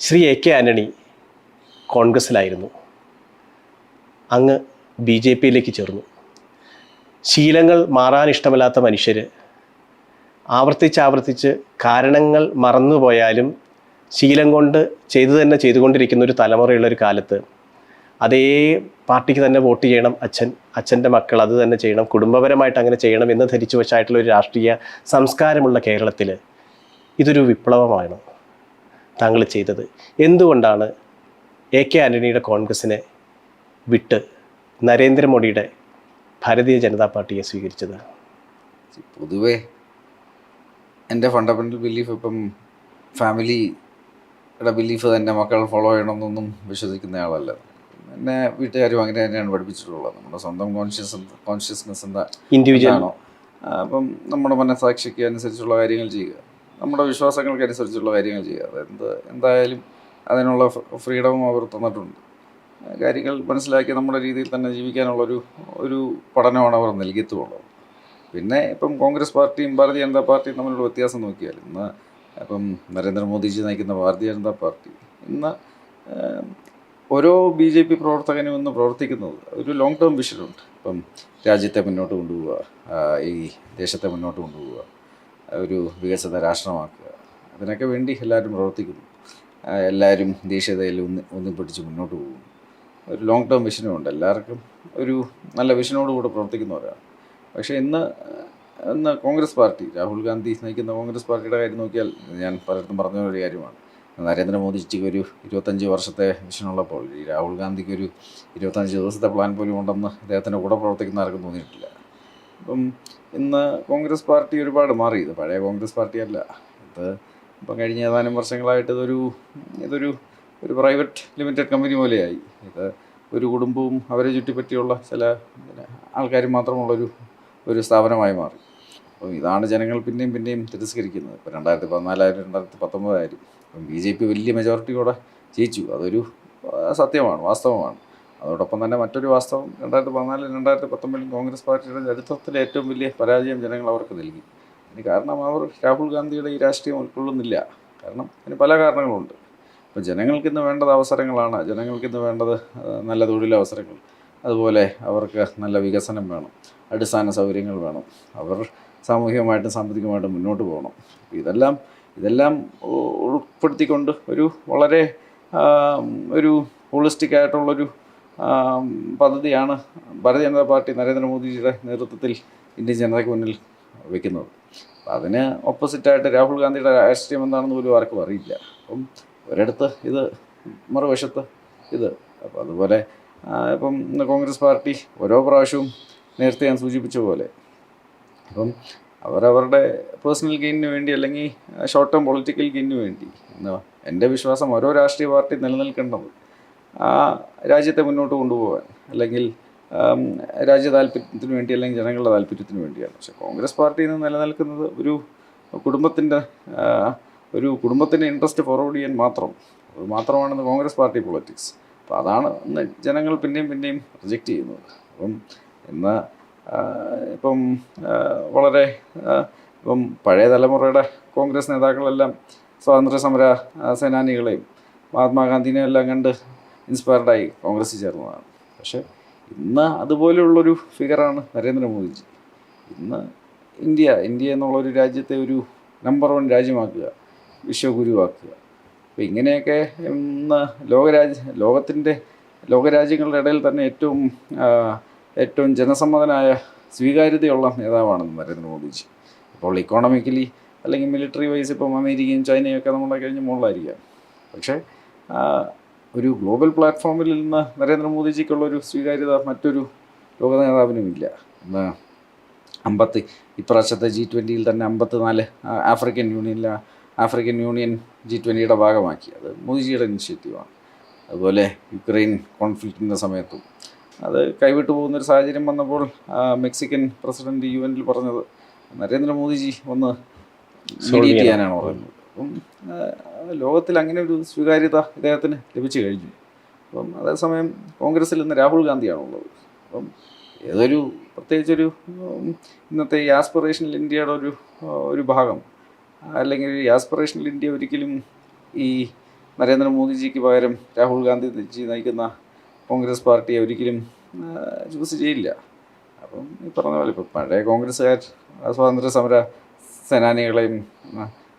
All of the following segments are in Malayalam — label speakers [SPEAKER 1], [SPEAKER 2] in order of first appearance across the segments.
[SPEAKER 1] ശ്രീ എ കെ ആന്റണി കോൺഗ്രസ്സിലായിരുന്നു. അങ്ങ് ബി ജെ പിയിലേക്ക് ചേർന്നു. ശീലങ്ങൾ മാറാൻ ഇഷ്ടമല്ലാത്ത മനുഷ്യർ ആവർത്തിച്ചാവർത്തിച്ച് ആവർത്തിച്ച് കാരണങ്ങൾ മറന്നുപോയാലും ശീലം കൊണ്ട് ചെയ്തു തന്നെ ചെയ്തുകൊണ്ടിരിക്കുന്ന ഒരു തലമുറയുള്ള ഒരു കാലത്ത് അതേ പാർട്ടിക്ക് തന്നെ വോട്ട് ചെയ്യണം അച്ഛൻ അച്ഛന്റെ മക്കൾ അത് തന്നെ ചെയ്യണം കുടുംബപരമായിട്ട് അങ്ങനെ ചെയ്യണം എന്ന് ധരിച്ചു വെച്ചായിട്ടുള്ള ഒരു രാഷ്ട്രീയ സംസ്കാരമുള്ള കേരളത്തിൽ ഇതൊരു വിപ്ലവമാണ്. താങ്കൾ ചെയ്തത്. എന്തുകൊണ്ടാണ് എ കെ ആന്റണിയുടെ കോൺഗ്രസിനെ വിട്ട് നരേന്ദ്രമോദിയുടെ ഭാരതീയ ജനതാ പാർട്ടിയെ സ്വീകരിച്ചത്?
[SPEAKER 2] പൊതുവേ എന്റെ ഫണ്ടമെന്റൽ ബിലീഫ് ഇപ്പം ഫാമിലിയുടെ ബിലീഫ് തന്നെ മക്കൾ ഫോളോ ചെയ്യണമെന്നൊന്നും വിശ്വസിക്കുന്ന ആളല്ല. എന്നെ വീട്ടുകാരും അങ്ങനെ തന്നെയാണ് പഠിപ്പിച്ചിട്ടുള്ളത്. നമ്മുടെ സ്വന്തം കോൺഷ്യസ് കോൺഷ്യസ്നെസ് എന്താ?
[SPEAKER 1] ഇൻഡിവിജ്വൽ
[SPEAKER 2] ആണോ അപ്പം നമ്മുടെ മനസാക്ഷിക്ക് അനുസരിച്ചുള്ള കാര്യങ്ങൾ ചെയ്യുക. നമ്മുടെ വിശ്വാസങ്ങൾക്ക് അനുസരിച്ചുള്ള കാര്യങ്ങൾ ചെയ്യുക. എന്ത് എന്തായാലും അതിനുള്ള ഫ്രീഡമും അവർ തന്നിട്ടുണ്ട്. കാര്യങ്ങൾ മനസ്സിലാക്കി നമ്മുടെ രീതിയിൽ തന്നെ ജീവിക്കാനുള്ളൊരു ഒരു പഠനമാണ് അവർ നൽകിയിട്ടുള്ളത്. പിന്നെ ഇപ്പം കോൺഗ്രസ് പാർട്ടിയും ഭാരതീയ ജനതാ പാർട്ടിയും തമ്മിലുള്ള വ്യത്യാസം നോക്കിയാൽ ഇന്ന് ഇപ്പം നരേന്ദ്രമോദിജി നയിക്കുന്ന ഭാരതീയ ജനതാ പാർട്ടി ഇന്ന് ഓരോ ബി ജെ പി പ്രവർത്തകനും ഇന്ന് പ്രവർത്തിക്കുന്നത് ഒരു ലോങ് ടേം വിഷനുണ്ട് ഇപ്പം രാജ്യത്തെ മുന്നോട്ട് കൊണ്ടുപോവുക ഈ ദേശത്തെ മുന്നോട്ട് കൊണ്ടുപോവുക. ഒരു വികസന രാഷ്ട്രമാക്കുക. അതിനൊക്കെ വേണ്ടി എല്ലാവരും പ്രവർത്തിക്കുന്നു. എല്ലാവരും ദേശീയതയിൽ ഒന്ന് ഒന്നും പിടിച്ച് മുന്നോട്ട് പോകും ഒരു ലോങ് ടേം വിഷനും ഉണ്ട്. എല്ലാവർക്കും ഒരു നല്ല വിഷനോടുകൂടെ പ്രവർത്തിക്കുന്നവരാണ്. പക്ഷേ ഇന്ന് ഇന്ന് കോൺഗ്രസ് പാർട്ടി രാഹുൽ ഗാന്ധി നയിക്കുന്ന കോൺഗ്രസ് പാർട്ടിയുടെ കാര്യം നോക്കിയാൽ ഞാൻ പലർക്കും പറഞ്ഞ ഒരു കാര്യമാണ്. നരേന്ദ്രമോദിജിക്ക് ഒരു ഇരുപത്തഞ്ച് വർഷത്തെ വിഷനുള്ളപ്പോൾ രാഹുൽ ഗാന്ധിക്ക് ഒരു ഇരുപത്തഞ്ച് ദിവസത്തെ പ്ലാൻ പോലും ഉണ്ടെന്ന് അദ്ദേഹത്തിന്റെ കൂടെ പ്രവർത്തിക്കുന്ന ആർക്കും തോന്നിയിട്ടില്ല. അപ്പം ഇന്ന് കോൺഗ്രസ് പാർട്ടി ഒരുപാട് മാറി. ഇത് പഴയ കോൺഗ്രസ് പാർട്ടിയല്ല ഇത് ഇപ്പം കഴിഞ്ഞ ഏതാനും വർഷങ്ങളായിട്ട് ഇതൊരു ഇതൊരു ഒരു പ്രൈവറ്റ് ലിമിറ്റഡ് കമ്പനി പോലെയായി. ഇത് ഒരു കുടുംബവും അവരെ ചുറ്റിപ്പറ്റിയുള്ള ചില ആൾക്കാരും മാത്രമുള്ളൊരു ഒരു സ്ഥാപനമായി മാറി. അപ്പം ഇതാണ് ജനങ്ങൾ പിന്നെയും പിന്നെയും തിരസ്കരിക്കുന്നത്. ഇപ്പോൾ രണ്ടായിരത്തി പതിനാലായിരം രണ്ടായിരത്തി പത്തൊമ്പതായിരം അപ്പം ബി ജെ പി വലിയ മെജോറിറ്റിയോടെ ജയിച്ചു. അതൊരു സത്യമാണ് വാസ്തവമാണ്. അതോടൊപ്പം തന്നെ മറ്റൊരു വാസ്തവം രണ്ടായിരത്തി പതിനാലിലും രണ്ടായിരത്തി പത്തൊമ്പതിലും കോൺഗ്രസ് പാർട്ടിയുടെ ചരിത്രത്തിലെ ഏറ്റവും വലിയ പരാജയം ജനങ്ങൾ അവർക്ക് നൽകി. അതിന് കാരണം അവർ രാഹുൽ ഗാന്ധിയുടെ ഈ രാഷ്ട്രീയം ഉൾക്കൊള്ളുന്നില്ല. കാരണം അതിന് പല കാരണങ്ങളുണ്ട്. ഇപ്പം ജനങ്ങൾക്കിന്ന് വേണ്ടത് അവസരങ്ങളാണ്. ജനങ്ങൾക്കിന്ന് വേണ്ടത് നല്ല തൊഴിലവസരങ്ങൾ. അതുപോലെ അവർക്ക് നല്ല വികസനം വേണം. അടിസ്ഥാന സൗകര്യങ്ങൾ വേണം. അവർ സാമൂഹികമായിട്ടും സാമ്പത്തികമായിട്ടും മുന്നോട്ട് പോകണം. ഇതെല്ലാം ഇതെല്ലാം ഉൾപ്പെടുത്തിക്കൊണ്ട് ഒരു വളരെ ഒരു ഹോളിസ്റ്റിക് ആയിട്ടുള്ളൊരു പദ്ധതിയാണ് ഭാരതീയ ജനതാ പാർട്ടി നരേന്ദ്രമോദിജിയുടെ നേതൃത്വത്തിൽ ഇന്ത്യൻ ജനതയ്ക്ക് മുന്നിൽ വെക്കുന്നത്. അതിന് ഓപ്പോസിറ്റായിട്ട് രാഹുൽ ഗാന്ധിയുടെ രാഷ്ട്രീയം എന്താണെന്ന് പോലും ആർക്കും അറിയില്ല. അപ്പം ഒരിടത്ത് ഇത് മറുവശത്ത് ഇത്. അപ്പോൾ അതുപോലെ ഇപ്പം കോൺഗ്രസ് പാർട്ടി ഓരോ പ്രാവശ്യവും നേരത്തെ ഞാൻ സൂചിപ്പിച്ച പോലെ അപ്പം അവരവരുടെ പേഴ്സണൽ ഗെയിനിന് വേണ്ടി അല്ലെങ്കിൽ ഷോർട്ട് ടേം പൊളിറ്റിക്കൽ ഗെയിനിന് വേണ്ടി എന്താ എന്റെ വിശ്വാസം ഓരോ രാഷ്ട്രീയ പാർട്ടി നിലനിൽക്കേണ്ടത് രാജ്യത്തെ മുന്നോട്ട് കൊണ്ടുപോകാൻ അല്ലെങ്കിൽ ആം, രാജ്യ താല്പര്യത്തിന് വേണ്ടി അല്ലെങ്കിൽ ജനങ്ങളുടെ താല്പര്യത്തിന് വേണ്ടിയാണ്. പക്ഷെ കോൺഗ്രസ് പാർട്ടി ഇന്ന് നിലനിൽക്കുന്നത് ഒരു കുടുംബത്തിന്റെ ഒരു കുടുംബത്തിന്റെ ഇൻട്രസ്റ്റ് ഫോർവേഡ് ചെയ്യാൻ മാത്രം. അത് മാത്രമാണെന്ന് കോൺഗ്രസ് പാർട്ടി പൊളിറ്റിക്സ് അപ്പോൾ അതാണ് ഇന്ന് ജനങ്ങൾ പിന്നെയും പിന്നെയും റിജക്റ്റ് ചെയ്യുന്നത്. അപ്പം ഇന്ന് ഇപ്പം വളരെ ആ, ഇപ്പം പഴയ തലമുറയുടെ കോൺഗ്രസ് നേതാക്കളെല്ലാം സ്വാതന്ത്ര്യ സമര ആ, സേനാനികളെയും മഹാത്മാഗാന്ധിനെയും എല്ലാം കണ്ട് ഇൻസ്പയർഡായി കോൺഗ്രസ്സിൽ ചേർന്നതാണ്. പക്ഷേ ഇന്ന് അതുപോലെയുള്ളൊരു ഫിഗറാണ് നരേന്ദ്രമോദിജി. ഇന്ന് ഇന്ത്യ ഇന്ത്യ എന്നുള്ളൊരു രാജ്യത്തെ ഒരു നമ്പർ വൺ രാജ്യമാക്കുക വിശ്വഗുരുവാക്കുക. അപ്പോൾ ഇങ്ങനെയൊക്കെ ഇന്ന് ലോകരാജ്യ ലോകത്തിന്റെ ലോകരാജ്യങ്ങളുടെ ഇടയിൽ തന്നെ ഏറ്റവും ഏറ്റവും ജനസമ്മതനായ സ്വീകാര്യതയുള്ള നേതാവാണ് നരേന്ദ്രമോദിജി. അപ്പോൾ ഇക്കോണമിക്കലി അല്ലെങ്കിൽ മിലിറ്ററി വൈസ് ഇപ്പം അമേരിക്കയും ചൈനയും ഒക്കെ നമ്മളെ കഴിഞ്ഞ് മുകളിലായിരിക്കാം. പക്ഷേ ഒരു ഗ്ലോബൽ പ്ലാറ്റ്ഫോമിൽ നിന്ന് നരേന്ദ്രമോദിജിക്കുള്ള ഒരു സ്വീകാര്യത മറ്റൊരു ലോക നേതാവിനുമില്ല ഇല്ല അമ്പത്തി ഇപ്രാവശ്യത്തെ ജി ട്വന്റിയിൽ തന്നെ അമ്പത്തി നാല് ആഫ്രിക്കൻ യൂണിയനിലെ ആഫ്രിക്കൻ യൂണിയൻ ജി ട്വന്റിയുടെ ഭാഗമാക്കി. അത് മോദിജിയുടെ ഇനിഷ്യേറ്റീവാണ്. അതുപോലെ യുക്രൈൻ കോൺഫ്ലിക്റ്റിന്റെ സമയത്തും. അത് കൈവിട്ടു പോകുന്നൊരു സാഹചര്യം വന്നപ്പോൾ മെക്സിക്കൻ പ്രസിഡന്റ് യു എനിൽ പറഞ്ഞത് നരേന്ദ്രമോദിജി ഒന്ന് മീഡിയേറ്റ് ചെയ്യാനാണ് പറയുന്നത്? അപ്പം ലോകത്തിൽ അങ്ങനെ ഒരു സ്വീകാര്യത ഇദ്ദേഹത്തിന് ലഭിച്ചു കഴിഞ്ഞു. അപ്പം അതേസമയം കോൺഗ്രസ്സിൽ ഇന്ന് രാഹുൽ ഗാന്ധിയാണുള്ളത്. അപ്പം ഏതൊരു പ്രത്യേകിച്ചൊരു ഇന്നത്തെ ഈ ആസ്പിറേഷണൽ ഇന്ത്യയുടെ ഒരു ഒരു ഭാഗം അല്ലെങ്കിൽ ഈ ആസ്പിറേഷണൽ ഇന്ത്യ ഒരിക്കലും ഈ നരേന്ദ്രമോദിജിക്ക് പകരം രാഹുൽ ഗാന്ധി നയിക്കുന്ന കോൺഗ്രസ് പാർട്ടിയെ ഒരിക്കലും ചൂസ് ചെയ്യില്ല. അപ്പം ഈ പറഞ്ഞ പോലെ ഇപ്പോൾ പഴയ കോൺഗ്രസ്സുകാർ സ്വാതന്ത്ര്യ സമര സേനാനികളെയും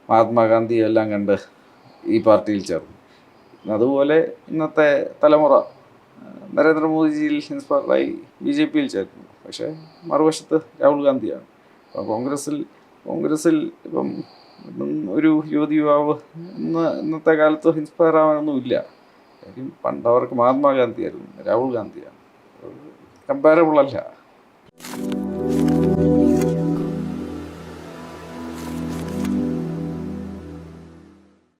[SPEAKER 2] മഹാത്മാഗാന്ധിയും എല്ലാം കണ്ട് ഈ പാർട്ടിയിൽ ചേർന്നു. അതുപോലെ ഇന്നത്തെ തലമുറ നരേന്ദ്രമോദിജിയിൽ ഇൻസ്പയർഡായി ബി ജെ പിയിൽ ചേർന്നു പക്ഷേ മറുവശത്ത് രാഹുൽ ഗാന്ധിയാണ്. അപ്പോൾ കോൺഗ്രസിൽ കോൺഗ്രസിൽ ഇപ്പം ഇപ്പം ഒരു യുവതി യുവാവ് ഇന്ന് ഇന്നത്തെ കാലത്ത് ഇൻസ്പയർ ആവാനൊന്നുമില്ല കാര്യം പണ്ട് അവർക്ക് മഹാത്മാഗാന്ധിയായിരുന്നു രാഹുൽ ഗാന്ധിയാണ്. കമ്പാരബിൾ അല്ല